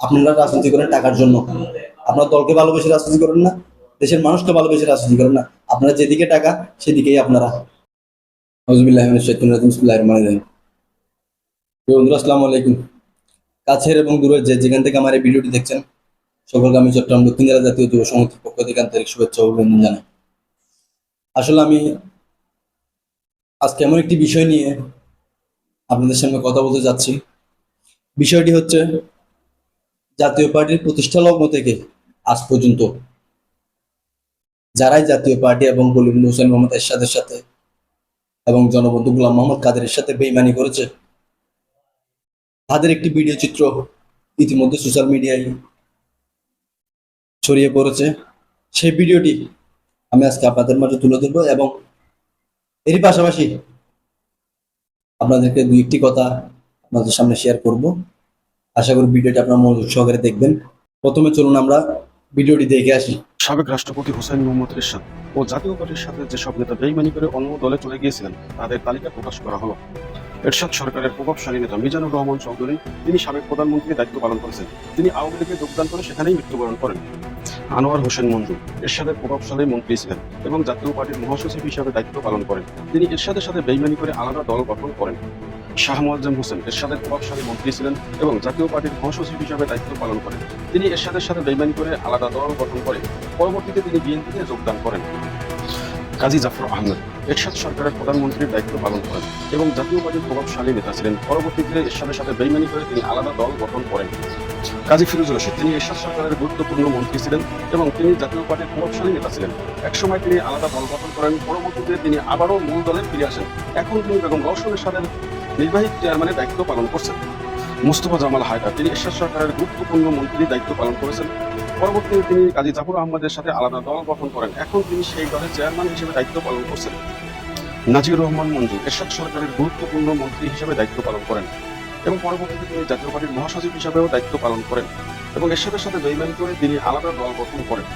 আপনারা রাজনীতি করেন, টাকার জন্য। আপনার দলকে ভালোবেসে রাজনীতি করেন না, দেশের মানুষকে ভালোবেসে রাজনীতি করেন না। আপনারা যেদিকে টাকা, সেদিকেই আপনারা। নজরুল্লাহ বন্ধুরা, আসসালামু আলাইকুম। কাছের এবং দূরের যে যেখান থেকে আমার এই ভিডিওটি দেখছেন, সকলকে আমি চট্টগ্রাম দক্ষিণ জেলা জাতীয় যুব সমিতির পক্ষ থেকে আন্তরিক শুভেচ্ছা অভিনন্দন জানাই। আসলে আমি আজকে এমন একটি বিষয় নিয়ে আপনাদের সামনে কথা বলতে যাচ্ছি। বিষয়টি হচ্ছে জাতীয় পার্টির প্রতিষ্ঠা লগ্ন থেকে আজ পর্যন্ত। যারাই জাতীয় পার্টি এবং বলিউড হোসেন মোহাম্মদ এরশাদের সাথে এবং জনবন্ধু গুলাম মোহাম্মদ কাদেরের সাথে বেইমানি করেছে, তাদের একটি ভিডিও চিত্র ইতিমধ্যে সোশ্যাল মিডিয়ায় ছড়িয়ে পড়েছে। সেই ভিডিওটি আমি আজকে আপনাদের মাঝে তুলে ধরবো এবং এরই পাশাপাশি আপনাদেরকে দুই একটি কথা আপনাদের সামনে শেয়ার করব। আশা করি ভিডিওটি আপনারা মনোযোগ সহকারে দেখবেন। প্রথমে চলুন আমরা ভিডিওটি দেখে আসি। সাবেক রাষ্ট্রপতি হোসেন মোহাম্মদ এরশাদ ও জাতীয় পার্টির সাথে যেসব নেতা বেইমানি করে অন্য দলে চলে গিয়েছিলেন, তাদের তালিকা প্রকাশ করা হলো। এরশাদ সরকারের প্রভাবশালী নেতা মিজানুর রহমান চৌধুরী, তিনি সাবেক প্রধানমন্ত্রীর দায়িত্ব পালন করেছেন। তিনি আওয়ামী লীগে যোগদান করে সেখানেই মৃত্যুবরণ করেন। আনোয়ার হোসেন মঞ্জু এরশাদের প্রভাবশালী মন্ত্রী ছিলেন এবং জাতীয় পার্টির মহাসচিব হিসাবে দায়িত্ব পালন করেন। তিনি এরশাদের সাথে বেইমানি করে আলাদা দল গঠন করেন। শাহ মোয়াজ্জেম হোসেন এরশাদের প্রভাবশালী মন্ত্রী ছিলেন এবং জাতীয় পার্টির মহাসচিব হিসাবে দায়িত্ব পালন করেন। তিনি এরশাদের সাথে বেইমানি করে আলাদা দল গঠন করেন পরবর্তীতে তিনি বিএনপিতে যোগদান করেন। কাজী জাফর আহমেদ এরশাদ সরকারের প্রধানমন্ত্রীর দায়িত্ব পালন করেন এবং জাতীয় পার্টির প্রভাবশালী নেতা ছিলেন। পরবর্তীতে এরশাদের সাথে বেইমানি করে তিনি আলাদা দল গঠন করেন। কাজী ফিরোজ রশিদ, তিনি এরশাদ সরকারের গুরুত্বপূর্ণ মন্ত্রী ছিলেন এবং তিনি জাতীয় পার্টির প্রভাবশালী নেতা ছিলেন। একসময় তিনি আলাদা দল গঠন করেন, পরবর্তীতে তিনি আবারও মূল দলে ফিরে আসেন। এখন তিনি বেগম রওশনের সাথে নির্বাহী চেয়ারম্যানের দায়িত্ব পালন করছেন। মুস্তফা জামাল হায়দার, তিনি এরশাদ সরকারের গুরুত্বপূর্ণ মন্ত্রীর দায়িত্ব পালন করেছেন। পরবর্তীতে তিনি কাজী জাফর আহমদের সাথে আলাদা দল গঠন করেন। এখন তিনি সেই দলের চেয়ারম্যান হিসেবে দায়িত্ব পালন করছেন। নাজির রহমান মঞ্জু, এরশাদ সরকারের গুরুত্বপূর্ণ মন্ত্রী হিসেবে দায়িত্ব পালন করেন এবং পরবর্তীতে তিনি জাতীয় পার্টির মহাসচিব হিসেবেও দায়িত্ব পালন করেন এবং এরশাদের সাথে বেইমানি করে তিনি আলাদা দল গঠন করেন।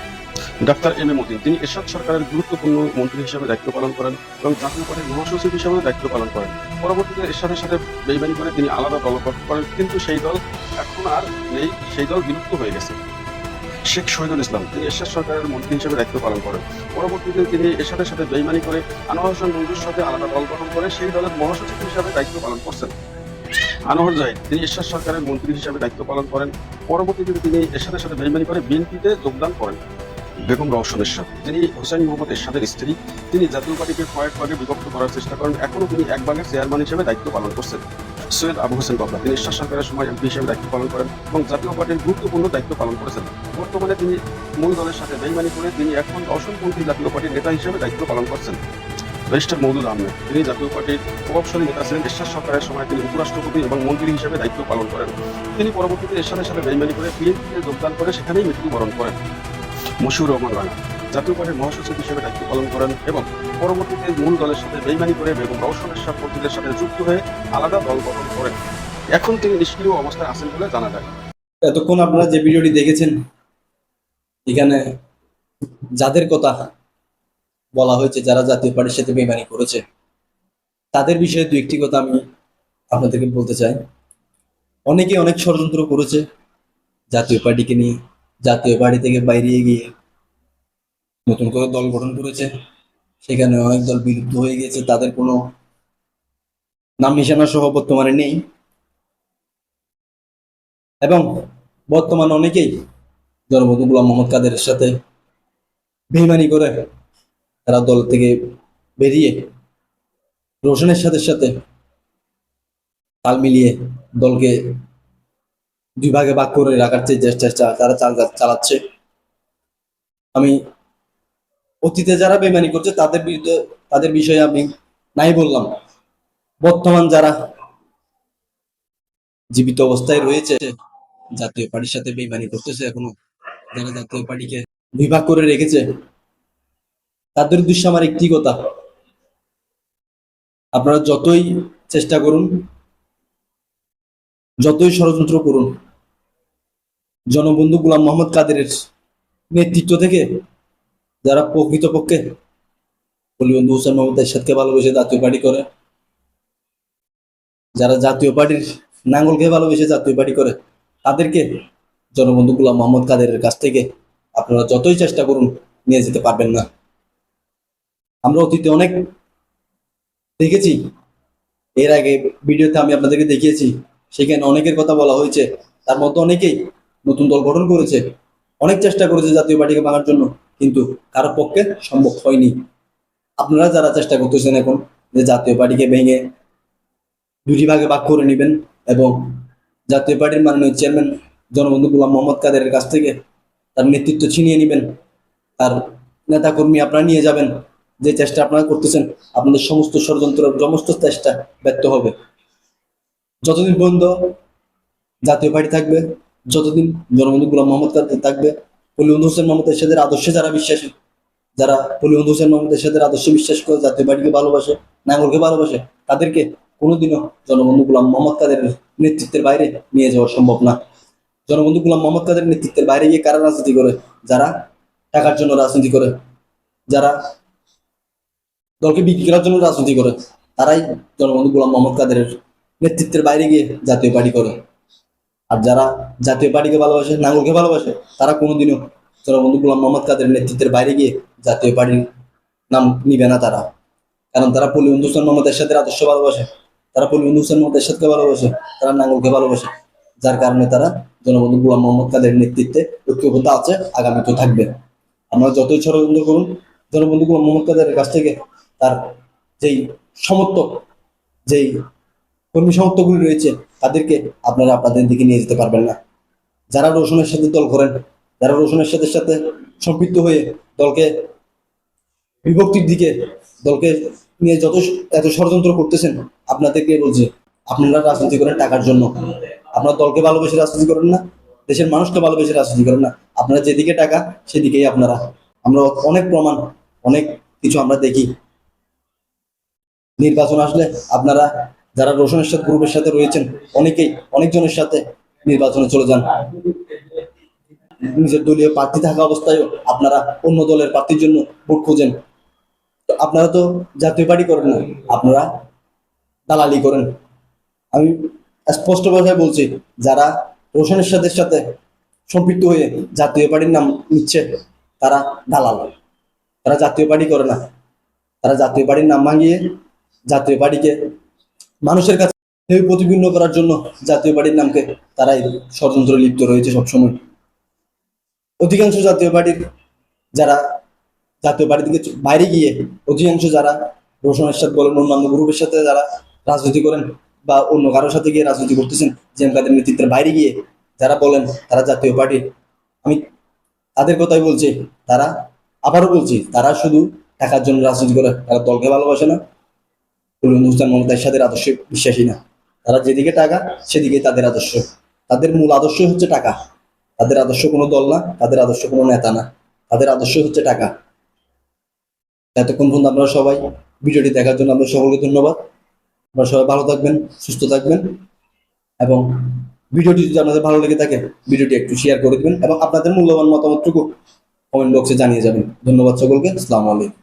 Doctor M A Matin. তিনি এরশাদ সরকারের গুরুত্বপূর্ণ মন্ত্রী হিসেবে দায়িত্ব পালন করেন এবং জাতীয় পার্টির মহাসচিব হিসেবেও দায়িত্ব পালন করেন। পরবর্তীতে এরশাদের সাথে বেইমানি করে তিনি আলাদা দল গঠন করেন, কিন্তু সেই দল এখন আর নেই, সেই দল বিলুপ্ত হয়ে গেছে। শেখ শহীদুল ইসলাম, তিনি এরশাদ সরকারের মন্ত্রী হিসেবে দায়িত্ব পালন করেন। পরবর্তীতে তিনি এরশাদের সাথে বেইমানি করে আনোয়ার হোসেন মঞ্জুর সাথে আলাদা দল গঠন করে সেই দলের মহাসচিব হিসাবে দায়িত্ব পালন করছেন। আনোয়ার জাহিদ, তিনি এরশাদ সরকারের মন্ত্রী হিসাবে দায়িত্ব পালন করেন। পরবর্তীতে তিনি এরশাদের সাথে বেইমানি করে বিএনপিতে যোগদান করেন। বেগম রওশন এরশাদ তিনি হোসেন মোহাম্মদ এরশাদের স্ত্রী। তিনি জাতীয় পার্টিকে কয়েক ভাগে বিভক্ত করার চেষ্টা করেন। এখনও তিনি এক ভাগের চেয়ারম্যান হিসেবে দায়িত্ব পালন করছেন। সৈয়দ আবু হোসেন বাবলা, তিনি এরশাদ সরকারের সময় এমপি হিসেবে দায়িত্ব পালন করেন এবং জাতীয় পার্টির গুরুত্বপূর্ণ দায়িত্ব পালন করেছেন। বর্তমানে তিনি মূল দলের সাথে বেইমানি করে তিনি এখন অসংপন্থী জাতীয় পার্টির নেতা হিসেবে দায়িত্ব পালন করছেন। ব্যারিস্টার মৌদুল আহমেদ, তিনি জাতীয় পার্টির প্রভাবশালী নেতা ছিলেন। এরশাদ সরকারের সময় তিনি উপরাষ্ট্রপতি এবং মন্ত্রী হিসেবে দায়িত্ব পালন করেন। তিনি পরবর্তীতে এরশাদের সাথে বেইমানি করে বিএনপিতে যোগদান করে সেখানেই মৃত্যুবরণ করেন। মশিউর রহমান রানা, জাতীয় পার্টির মহাসচিব হিসেবে দায়িত্ব পালন করেন এবং পরবর্তীতে মূল দলের সাথে বেইমানি করে বেগম রওশনের সাথে কর্তৃদের সাথে যুক্ত হয়ে আলাদা দল গঠন করেন। এখন তিনি নিষ্ক্রিয় অবস্থায় আছেন বলে জানা যায়। এতক্ষণ আপনারা যে ভিডিওটি দেখেছেন, এখানে যাদের কথা বলা হয়েছে, যারা জাতীয় পার্টির সাথে বেমানি করেছে, তাদের বিষয়ে দু একটি কথা আমি আপনাদেরকে বলতে চাই। অনেকে অনেক ষড়যন্ত্র করেছে জাতীয় পার্টিকে নিয়ে। জাতীয় পার্টি থেকে বাইরে গিয়ে নতুন করে দল গঠন করেছে, সেখানে অনেক দল বিলুপ্ত হয়ে গেছে, তাদের কোনো নাম নিশানা সহ বর্তমানে নেই। এবং বর্তমানে অনেকেই জনবন্ধু গুলাম মোহাম্মদ কাদের সাথে বেইমানি করে তারা দল থেকে বেরিয়ে রোশনের সাথে সাথে তাল মিলিয়ে দলকে দুই ভাগে ভাগ করে রাখার চেষ্টা তারা চালাচ্ছে। আমি অতীতে যারা বেমানি করছে, তাদের বিরুদ্ধে তাদের বিষয়ে আমি নাই বললাম। বর্তমান যারা জীবিত অবস্থায় রয়েছে, জাতীয় পার্টির সাথে বেইমানি করতেছে, এখনও যারা জাতীয় পার্টিকে বিভাগ করে রেখেছে, তাদের উদ্দেশ্যে আমার একটি কথা। আপনারা যতই চেষ্টা করুন যতই ষড়যন্ত্র করুন, জনবন্ধু গুলাম মোহাম্মদ কাদেরের নেতৃত্ব থেকে যারা প্রকৃতপক্ষে বলিবন্ধু হোসেন মোহাম্মদ এরশাদকে ভালোবেসে জাতীয় পার্টি করে, যারা জাতীয় পার্টির নাঙ্গলকে ভালোবেসে জাতীয় পার্টি করে, তাদেরকে জনবন্ধু গুলাম মোহাম্মদ কাদেরের কাছ থেকে আপনারা যতই চেষ্টা করুন নিয়ে যেতে পারবেন না। আমরা অতীতে অনেক দেখেছি, এর আগে ভিডিওতে আমি আপনাদেরকে দেখিয়েছি সেখানে অনেকের কথা বলা হয়েছে। তার মধ্যে অনেকেই নতুন দল গঠন করেছে। অনেক চেষ্টা করেছে জাতীয় পার্টিকে ভাঙার জন্য, কিন্তু কারও পক্ষে সম্ভব হয়নি। আপনারা যারা চেষ্টা করতেছেন এখন যে জাতীয় পার্টিকে ভেঙে দুটি ভাগে ভাগ করে নেবেন এবং জাতীয় পার্টির মাননীয় চেয়ারম্যান জনবন্ধু গুলাম মোহাম্মদ কাদের কাছ থেকে তার নেতৃত্ব ছিনিয়ে নেবেন। তার নেতাকর্মী আপনারা নিয়ে যাবেন। যে চেষ্টা আপনারা করতেছেন, আপনাদের সমস্ত ষড়যন্ত্র সমস্ত চেষ্টা ব্যর্থ হবে। যতদিন পর্যন্ত জাতীয় পার্টি থাকবে, যতদিন জনবন্ধু গোলাম মোহাম্মদ কাদের থাকবে পলিবন্ধু হোসেন মোহাম্মদ এরশাদের আদর্শে যারা বিশ্বাসী, যারা পলিবন্ধু হোসেন মোহাম্মদ এরশাদের আদর্শে বিশ্বাস করে জাতীয় পার্টিকে ভালোবাসে নাঙ্গলকে ভালোবাসে, তাদেরকে কোনোদিনও জনবন্ধু গোলাম মোহাম্মদ কাদের নেতৃত্বের বাইরে নিয়ে যাওয়া সম্ভব না। জনবন্ধু গোলাম মোহাম্মদ কাদের নেতৃত্বের বাইরে গিয়ে কারা রাজনীতি করে? যারা টাকার জন্য রাজনীতি করে, যারা দলকে বিক্রি করার জন্য রাজনীতি করে, তারাই জনবন্ধু গোলাম মোহাম্মদ কাদেরের নেতৃত্বের বাইরে গিয়ে জাতীয় পার্টি করে। আর যারা জাতীয় পার্টিকে ভালোবাসে, নাঙ্গলকে ভালোবাসে, তারা কোনোদিনও জনবন্ধু গোলাম মোহাম্মদ কাদের নেতৃত্বের বাইরে গিয়ে জাতীয় পার্টির নাম নিবে না তারা। কারণ তারা পল্লী বন্ধু হোসেন মোহাম্মদ এরশাদের আদর্শ ভালোবাসে। তারা পল্লী বন্ধু হোসেন মোহাম্মদ এরশাদকে ভালোবাসে, তারা নাঙ্গলকে ভালোবাসে। যার কারণে তারা জনবন্ধু গোলাম মোহাম্মদ কাদের নেতৃত্বে ঐক্যবদ্ধ আছে, আগামীতেও থাকবে। আমরা যতই ষড়যন্ত্র করুন, জনবন্ধু গোলাম মোহাম্মদ কাদের কাছ থেকে তার যেই সমর্থক, যেই কর্মী সমর্থকগুলি রয়েছে, তাদেরকে আপনারা আপনাদের দিকে নিয়ে যেতে পারবেন না। যারা রোশনের সাথে দল করেন যারা রোশনের সাথে সাথে সম্পৃক্ত হয়ে দলকে বিভক্তির দিকে দলকে নিয়ে যত এত ষড়যন্ত্র করতেছেন, আপনাদেরকে বলছি, আপনারা রাজনীতি করেন টাকার জন্য। আপনারা দলকে ভালোবেসে রাজনীতি করেন না, দেশের মানুষকে ভালোবেসে রাজনীতি করেন না। আপনারা যেদিকে টাকা, সেদিকেই আপনারা। আমরা অনেক প্রমাণ, অনেক কিছু আমরা দেখি। নির্বাচন আসলে আপনারা যারা রোশনের সাথে, গ্রুপের সাথে রয়েছেন, অনেকেই অনেকজনের সাথে নির্বাচনে চলে যান। নিজের দলীয় প্রার্থী থাকা অবস্থায়ও আপনারা অন্য দলের প্রার্থীর জন্য ভোট খোঁজেন। আপনারা তো জাতীয় পার্টি করেন না, আপনারা দালালি করেন। আমি স্পষ্ট ভাষায় বলছি, যারা রোশনের সাথে সাথে সম্পৃক্ত হয়ে জাতীয় পার্টির নাম নিচ্ছে, তারা দালাল। তারা জাতীয় পার্টি করে না। তারা জাতীয় পার্টির নাম ভাঙিয়ে জাতীয় পার্টিকে মানুষের কাছে প্রতিবিন্ন করার জন্য জাতীয় পার্টির নামকে তারাই ষড়যন্ত্র লিপ্ত রয়েছে সবসময়। অধিকাংশ জাতীয় পার্টির যারা জাতীয় পার্টি থেকে বাইরে গিয়ে অধিকাংশ যারা রোশনের সাথে বলেন, অন্যান্য গ্রুপের সাথে যারা রাজনীতি করেন বা অন্য কারোর সাথে গিয়ে রাজনীতি করতেছেন, জেম কাদের নেতৃত্বের বাইরে গিয়ে যারা বলেন তারা জাতীয় পার্টি, আমি তাদের কথাই বলছি, তারা আবারও বলছি, তারা শুধু টাকার জন্য রাজনীতি করে, তারা দলকে ভালোবাসে না। হিন্দুস্তান মমতা এরশাদের আদর্শে বিশ্বাসী না। তারা যেদিকে টাকা, সেদিকে তাদের আদর্শ। তাদের মূল আদর্শ হচ্ছে টাকা। তাদের আদর্শ কোনো দল না, তাদের আদর্শ কোনো নেতা না। তাদের আদর্শ হচ্ছে টাকা। এতক্ষণ পর্যন্ত আপনারা সবাই ভিডিওটি দেখার জন্য আপনাদের সকলকে ধন্যবাদ। আপনারা সবাই ভালো থাকবেন, সুস্থ থাকবেন এবং ভিডিওটি যদি আপনাদের ভালো লেগে থাকে, ভিডিওটি একটু শেয়ার করে দিবেন এবং আপনাদের মূল্যবান মতামতটুকু কমেন্ট বক্সে জানিয়ে যাবেন। ধন্যবাদ সকলকে। আসসালামু আলাইকুম।